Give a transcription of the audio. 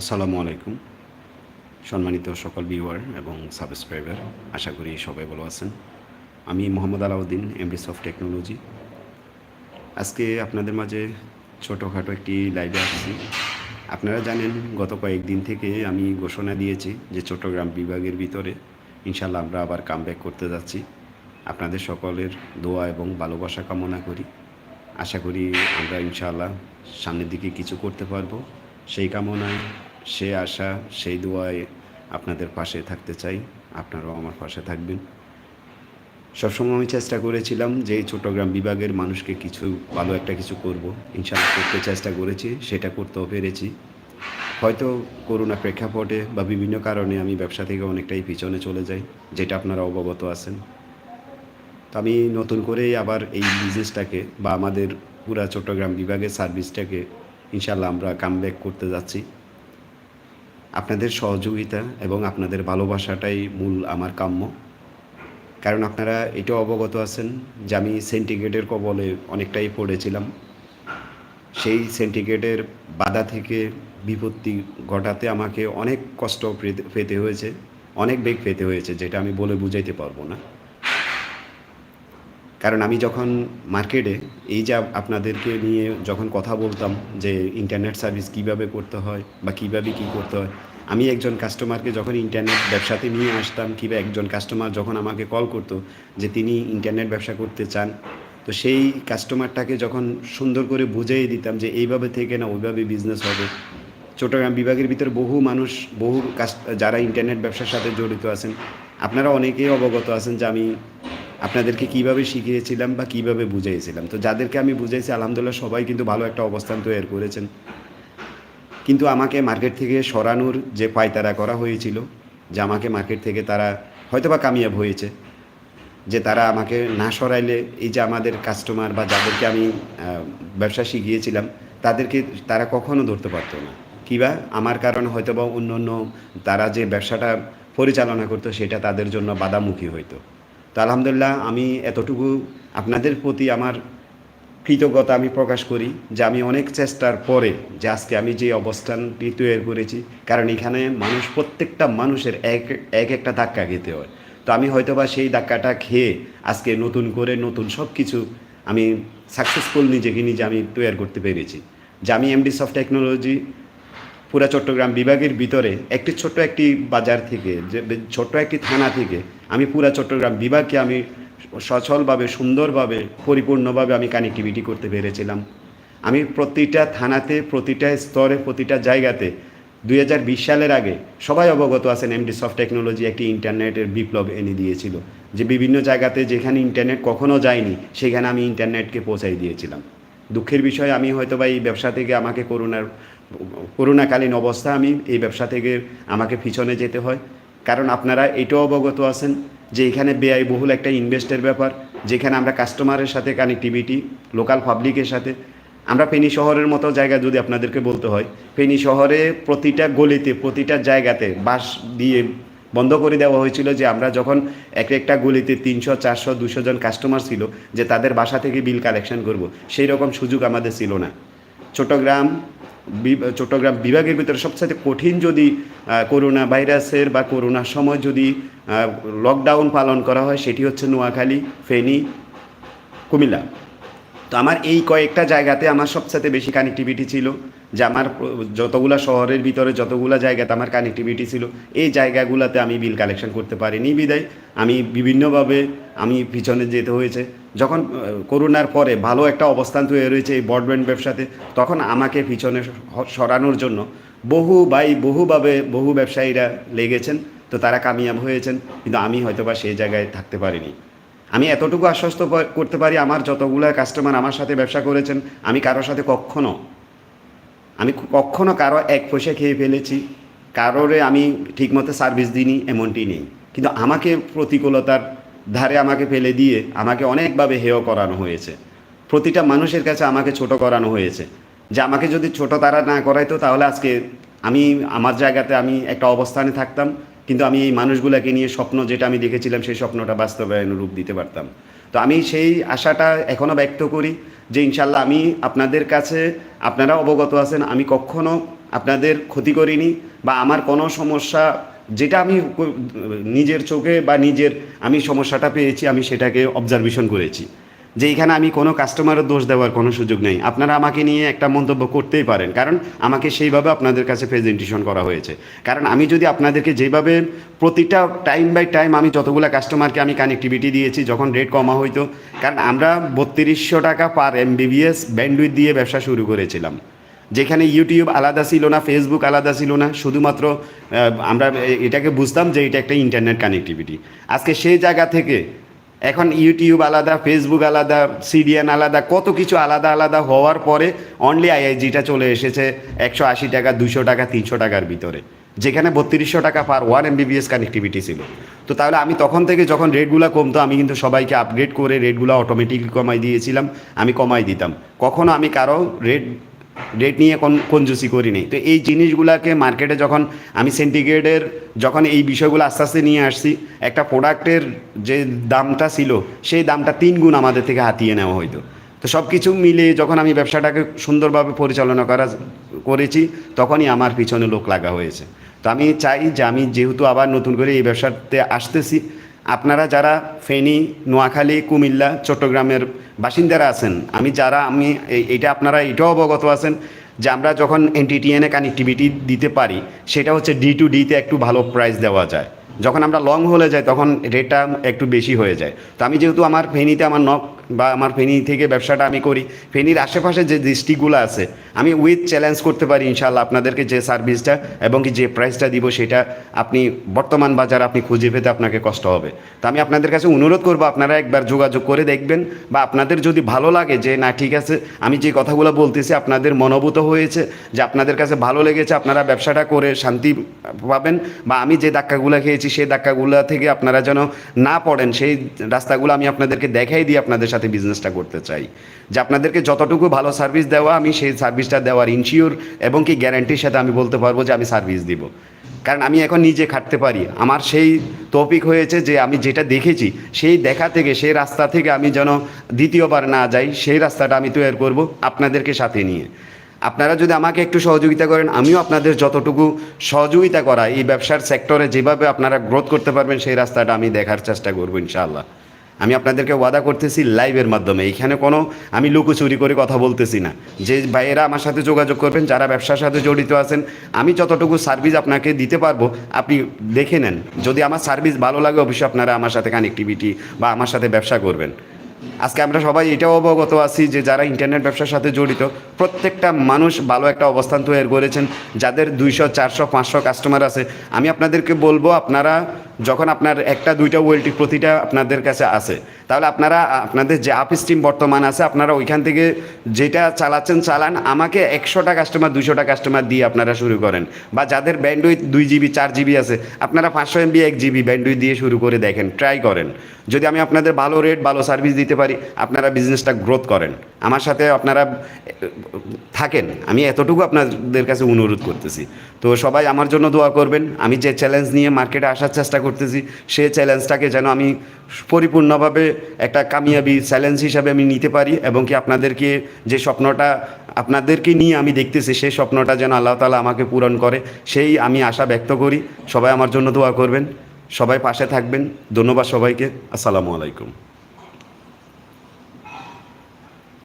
আসসালামু আলাইকুম। সম্মানিত সকল ভিউয়ার এবং সাবস্ক্রাইবার, আশা করি সবাই ভালো আছেন। আমি মোহাম্মদ আলাউদ্দিন এমবিস অফ টেকনোলজি। আজকে আপনাদের মাঝে ছোটোখাটো একটি লাইভে আসছি। আপনারা জানেন, গত কয়েকদিন থেকে আমি ঘোষণা দিয়েছি যে চট্টগ্রাম বিভাগের ভিতরে ইনশাল্লাহ আমরা আবার কামব্যাক করতে যাচ্ছি। আপনাদের সকলের দোয়া এবং ভালোবাসা কামনা করি। আশা করি আমরা ইনশাআল্লাহ সামনের দিকে কিছু করতে পারব। সেই কামনায়, সে আশা, সেই দোয়ায় আপনাদের পাশে থাকতে চাই। আপনারাও আমার পাশে থাকবেন। সবসময় আমি চেষ্টা করেছিলাম যে চট্টগ্রাম বিভাগের মানুষকে কিছু, ভালো একটা কিছু করব। ইনশাআল্লাহ করতে চেষ্টা করেছি, সেটা করতেও পেরেছি। হয়তো করোনা প্রেক্ষাপটে বা বিভিন্ন কারণে আমি ব্যবসা থেকে অনেকটাই পিছনে চলে যাই, যেটা আপনারা অবগত আছেন। তো আমি নতুন করে আবার এই বিজনেসটাকে বা আমাদের পুরা চট্টগ্রাম বিভাগের সার্ভিসটাকে ইনশাল্লাহ আমরা কামব্যাক করতে যাচ্ছি। আপনাদের সহযোগিতা এবং আপনাদের ভালোবাসাটাই মূল আমার কাম্য। কারণ আপনারা এটাও অবগত আছেন যে আমি সেন্টিগ্রেডের কবলে অনেকটাই পড়েছিলাম। সেই সেন্টিগ্রেডের বাধা থেকে বিপত্তি ঘটাতে আমাকে অনেক কষ্ট পেতে হয়েছে, অনেক বেগ পেতে হয়েছে, যেটা আমি বলে বুঝাইতে পারব না। কারণ আমি যখন মার্কেটে এই যে আপনাদেরকে নিয়ে যখন কথা বলতাম যে ইন্টারনেট সার্ভিস কীভাবে করতে হয় বা কীভাবে কি করতে হয়, আমি একজন কাস্টমারকে যখন ইন্টারনেট ব্যবসাতে নিয়ে আসতাম, কিংবা একজন কাস্টমার যখন আমাকে কল করতো যে তিনি ইন্টারনেট ব্যবসা করতে চান, তো সেই কাস্টমারটাকে যখন সুন্দর করে বুঝিয়ে দিতাম যে এইভাবে থেকে না ওইভাবে বিজনেস হবে। চট্টগ্রাম বিভাগের ভিতরে বহু মানুষ, বহু যারা ইন্টারনেট ব্যবসার সাথে জড়িত আছেন, আপনারা অনেকেই অবগত আছেন যে আমি আপনাদেরকে কীভাবে শিখিয়েছিলাম বা কীভাবে বুঝিয়েছিলাম তো যাদেরকে আমি বুঝাইছি, আলহামদুলিল্লাহ সবাই কিন্তু ভালো একটা অবস্থান তৈরি করেছেন। কিন্তু আমাকে মার্কেট থেকে সরানোর যে পায়তারা করা হয়েছিল, যে আমাকে মার্কেট থেকে তারা হয়তোবা কামিয়াব হয়েছে, যে তারা আমাকে না সরাইলে এই যে আমাদের কাস্টমার বা যাদেরকে আমি ব্যবসা শিখিয়েছিলাম, তাদেরকে তারা কখনো ধরতে পারতো না। কিবা আমার কারণে হয়তো বা অন্য অন্য তারা যে ব্যবসাটা পরিচালনা করতো, সেটা তাদের জন্য বাধামুখী হইতো। তো আলহামদুলিল্লাহ আমি এতটুকু আপনাদের প্রতি আমার কৃতজ্ঞতা আমি প্রকাশ করি যে আমি অনেক চেষ্টার পরে যে আজকে আমি যে অবস্থানটি তৈরি করেছি। কারণ এখানে মানুষ প্রত্যেকটা মানুষের এক এক একটা ধাক্কা খেতে হয়। তো আমি হয়তোবা সেই ধাক্কাটা খেয়ে আজকে নতুন করে নতুন সব কিছু আমি সাকসেসফুল নিজেকে নিজে আমি তৈরি করতে পেরেছি। যে আমি এমডি সফট টেকনোলজি পুরা চট্টগ্রাম বিভাগের ভিতরে একটি ছোট্ট একটি বাজার থেকে, যে ছোট্ট একটি থানা থেকে আমি পুরা চট্টগ্রাম বিভাগকে আমি সচলভাবে, সুন্দরভাবে, পরিপূর্ণভাবে আমি কানেক্টিভিটি করতে পেরেছিলাম। আমি প্রতিটা থানাতে, প্রতিটা স্তরে, প্রতিটা জায়গাতে দুই হাজার বিশ সালের আগে সবাই অবগত আছেন এমডি সফট টেকনোলজি একটি ইন্টারনেটের বিপ্লব এনে দিয়েছিল। যে বিভিন্ন জায়গাতে যেখানে ইন্টারনেট কখনো যায়নি, সেখানে আমি ইন্টারনেটকে পৌঁছাই দিয়েছিলাম। দুঃখের বিষয়, আমি হয়তো বা এই ব্যবসা থেকে আমাকে করোনার করোনাকালীন অবস্থা আমি এই ব্যবসা থেকে আমাকে পিছনে যেতে হয়। কারণ আপনারা এটাও অবগত আছেন যে এখানে ব্যয়বহুল একটা ইনভেস্টের ব্যাপার, যেখানে আমরা কাস্টমারের সাথে কানেক্টিভিটি লোকাল পাবলিকের সাথে। আমরা ফেনী শহরের মতো জায়গা যদি আপনাদেরকে বলতে হয়, ফেনী শহরে প্রতিটা গলিতে, প্রতিটা জায়গাতে বাস দিয়ে বন্ধ করে দেওয়া হয়েছিল যে আমরা যখন এক একটা গলিতে তিনশো, চারশো, দুশো জন কাস্টমার ছিল যে তাদের বাসা থেকে বিল কালেকশন করব। সেই রকম সুযোগ আমাদের ছিল না। চট্টগ্রাম চট্টগ্রাম বিভাগের ভিতরে সবচেয়ে কঠিন যদি করোনা ভাইরাসের বা করোনার সময় যদি লকডাউন পালন করা হয়, সেটি হচ্ছে নোয়াখালী, ফেনী, কুমিল্লা। তো আমার এই কয়েকটা জায়গাতে আমার সবচেয়ে বেশি কানেক্টিভিটি ছিল, যে আমার যতগুলা শহরের ভিতরে যতগুলা জায়গাতে আমার কানেক্টিভিটি ছিল, এই জায়গাগুলোতে আমি বিল কালেকশন করতে পারিনি বিদায়। আমি বিভিন্নভাবে, আমি পিছনে যেতে হয়েছে। যখন করোনার পরে ভালো একটা অবস্থান তৈরি রয়েছে এই ব্রডব্যান্ড ব্যবসাতে, তখন আমাকে পিছনে সরানোর জন্য বহু বাই বহুভাবে বহু ব্যবসায়ীরা লেগেছেন। তো তারা কামিয়াব হয়েছেন, কিন্তু আমি হয়তোবা সেই জায়গায় থাকতে পারিনি। আমি এতটুকু আশ্বস্ত করতে পারি আমার যতগুলো কাস্টমার আমার সাথে ব্যবসা করেছেন, আমি কারোর সাথে কখনো, আমি কখনো কারও এক পয়সা খেয়ে ফেলেছি, কারোরে আমি ঠিকমতো সার্ভিস দিইনি, এমনটি নেই। কিন্তু আমাকে প্রতিকূলতার ধারে আমাকে ফেলে দিয়ে আমাকে অনেকভাবে হেয় করানো হয়েছে। প্রতিটা মানুষের কাছে আমাকে ছোট করানো হয়েছে। যে আমাকে যদি ছোট তারা না করাইতো তাহলে আজকে আমি, আমার জায়গাতে আমি একটা অবস্থানে থাকতাম, কিন্তু আমি এই মানুষগুলোকে নিয়ে স্বপ্ন যেটা আমি দেখেছিলাম সেই স্বপ্নটা বাস্তবায়ন রূপ দিতে পারতাম। তো আমি সেই আশাটা এখনও ব্যক্ত করি যে ইনশাল্লাহ আমি আপনাদের কাছে, আপনারা অবগত আছেন, আমি কখনো আপনাদের ক্ষতি করিনি বা আমার কোনো সমস্যা যেটা আমি নিজের চোখে বা নিজের আমি সমস্যাটা পেয়েছি, আমি সেটাকে অবজারভেশন করেছি। যে এখানে আমি কোনো কাস্টমারের দোষ দেওয়ার কোনো সুযোগ নেই। আপনারা আমাকে নিয়ে একটা মন্তব্য করতেই পারেন, কারণ আমাকে সেইভাবে আপনাদের কাছে প্রেজেন্টেশন করা হয়েছে। কারণ আমি যদি আপনাদেরকে যেভাবে প্রতিটা টাইম বাই টাইম আমি যতগুলো কাস্টমারকে আমি কানেক্টিভিটি দিয়েছি, যখন রেট কমা হইতো, কারণ আমরা বত্রিশশো টাকা পার এমবিবিএস ব্যান্ডউইথ দিয়ে ব্যবসা শুরু করেছিলাম। যেখানে ইউটিউব আলাদা ছিল না ফেসবুক আলাদা ছিল না, শুধুমাত্র আমরা এটাকে বুঝতাম যে এটা একটা ইন্টারনেট কানেক্টিভিটি আজকে সেই জায়গা থেকে এখন ইউটিউব আলাদা ফেসবুক আলাদা সিডিএন আলাদা, কত কিছু আলাদা আলাদা হওয়ার পরে অনলি আইআইজিটা চলে এসেছে একশো আশি টাকা, দুশো টাকা, তিনশো টাকার ভিতরে। যেখানে বত্রিশশো টাকা পার ওয়ান এমবিবিএস কানেক্টিভিটি ছিল। তো তাহলে আমি তখন থেকে যখন রেটগুলো কমতো, আমি কিন্তু সবাইকে আপগ্রেড করে রেটগুলো অটোমেটিকলি কমাই দিয়েছিলাম, আমি কমাই দিতাম। কখনো আমি কারও রেট রেট নিয়ে কোন কঞ্জুসি করি করিনি তো এই জিনিসগুলোকে মার্কেটে যখন আমি সেন্টিগ্রেডের যখন এই বিষয়গুলো আস্তে আস্তে নিয়ে আসছি, একটা প্রোডাক্টের যে দামটা ছিল, সেই দামটা তিন গুণ আমাদের থেকে হাতিয়ে নেওয়া হইতো। তো সব কিছু মিলে যখন আমি ব্যবসাটাকে সুন্দরভাবে পরিচালনা করা, করেছি, তখনই আমার পিছনে লোক লাগা হয়েছে। তো আমি চাই যে আমি যেহেতু আবার নতুন করে এই ব্যবসাতে আসতেছি আপনারা যারা ফেনী, নোয়াখালী, কুমিল্লা, চট্টগ্রামের বাসিন্দারা আছেন, আমি যারা, আমি এটা আপনারা এটাও অবগত আছেন যে আমরা যখন এনটিটিএনে কানেক্টিভিটি দিতে পারি, সেটা হচ্ছে ডি টু ডিতে একটু ভালো প্রাইস দেওয়া যায়। যখন আমরা লং হলে যাই, তখন রেটটা একটু বেশি হয়ে যায়। তো আমি যেহেতু আমার ফেনীতে আমার নক বা আমার ফেনী থেকে ব্যবসাটা আমি করি। ফেনীর আশেপাশে যে ডিস্ট্রিক্টগুলো আছে, আমি উইথ চ্যালেঞ্জ করতে পারি ইনশাল্লাহ আপনাদেরকে যে সার্ভিসটা এবং কি যে প্রাইসটা দিব সেটা আপনি বর্তমান বাজার আপনি খুঁজে পেতে আপনাকে কষ্ট হবে। তো আমি আপনাদের কাছে অনুরোধ করব, আপনারা একবার যোগাযোগ করে দেখবেন বা আপনাদের যদি ভালো লাগে যে না, ঠিক আছে, আমি যে কথাগুলো বলতেছি আপনাদের মনোভূত হয়েছে, যে আপনাদের কাছে ভালো লেগেছে, আপনারা ব্যবসাটা করে শান্তি পাবেন বা আমি যে ধাক্কাগুলো খেয়েছি, সেই ধাক্কাগুলো থেকে আপনারা যেন না পড়েন, সেই রাস্তাগুলো আমি আপনাদেরকে দেখাই দিই আপনাদের সাথে। বিজনেসটা করতে চাই। যে আপনাদেরকে যতটুকু ভালো সার্ভিস দেওয়া, আমি সেই সার্ভিসটা দেওয়ার ইনশিওর এবং কি গ্যারান্টির সাথে আমি বলতে পারব যে আমি সার্ভিস দিব। কারণ আমি এখন নিজে খাটতে পারি। আমার সেই টপিক হয়েছে যে আমি যেটা দেখেছি, সেই দেখা থেকে, সেই রাস্তা থেকে আমি যেন দ্বিতীয়বার না যাই, সেই রাস্তাটা আমি তৈরি করব আপনাদেরকে সাথে নিয়ে। আপনারা যদি আমাকে একটু সহযোগিতা করেন, আমিও আপনাদের যতটুকু সহযোগিতা করা, এই ব্যবসার সেক্টরে যেভাবে আপনারা গ্রোথ করতে পারবেন, সেই রাস্তাটা আমি দেখার চেষ্টা করব, ইনশাআল্লাহ। আমি আপনাদেরকে ওয়াদা করতেছি লাইভের মাধ্যমে। এইখানে কোনো আমি লুকোচুরি করে কথা বলতেছি না। যে ভাইয়েরা আমার সাথে যোগাযোগ করবেন, যারা ব্যবসার সাথে জড়িত আছেন, আমি যতটুকু সার্ভিস আপনাকে দিতে পারব, আপনি দেখে নেন। যদি আমার সার্ভিস ভালো লাগে, অবশ্যই আপনারা আমার সাথে কানেক্টিভিটি বা আমার সাথে ব্যবসা করবেন। আজকে আমরা সবাই এটাও অবগত আছি যে যারা ইন্টারনেট ব্যবসার সাথে জড়িত, প্রত্যেকটা মানুষ ভালো একটা অবস্থান তৈরি করেছেন। যাদের দুইশো, চারশো, পাঁচশো কাস্টমার আছে, আমি আপনাদেরকে বলব, আপনারা যখন আপনার একটা, দুইটা ওয়েলটি প্রতিটা আপনাদের কাছে আছে, তাহলে আপনারা, আপনাদের যে আপ স্টিম বর্তমান আছে, আপনারা ওইখান থেকে যেটা চালাচ্ছেন, চালান। আমাকে একশোটা কাস্টমার দুশোটা কাস্টমার দিয়ে আপনারা শুরু করেন। বা যাদের ব্যান্ডউইথ দুই জিবি চার জিবি আছে, আপনারা পাঁচশো এমবি এক জিবি ব্যান্ডউইথ দিয়ে শুরু করে দেখেন ট্রাই করেন। যদি আমি আপনাদের ভালো রেট ভালো সার্ভিস দিতে পারি, আপনারা বিজনেসটা গ্রোথ করেন। আমার সাথে আপনারা থাকেন। আমি এতটুকু আপনাদের কাছে অনুরোধ করতেছি। তো সবাই আমার জন্য দোয়া করবেন। আমি যে চ্যালেঞ্জ নিয়ে মার্কেটে আসার চেষ্টা করতেছি সেই চ্যালেঞ্জটাকে যেন আমি পরিপূর্ণভাবে একটা কামিয়াবি চ্যালেঞ্জ হিসাবে আমি নিতে পারি এবং কি আপনাদেরকে যে স্বপ্নটা, আপনাদেরকে নিয়ে আমি দেখতেছি, সেই স্বপ্নটা যেন আল্লাহ তালা আমাকে পূরণ করে, সেই আমি আশা ব্যক্ত করি। সবাই আমার জন্য দোয়া করবেন, সবাই পাশে থাকবেন। ধন্যবাদ সবাইকে। আসসালামু আলাইকুম।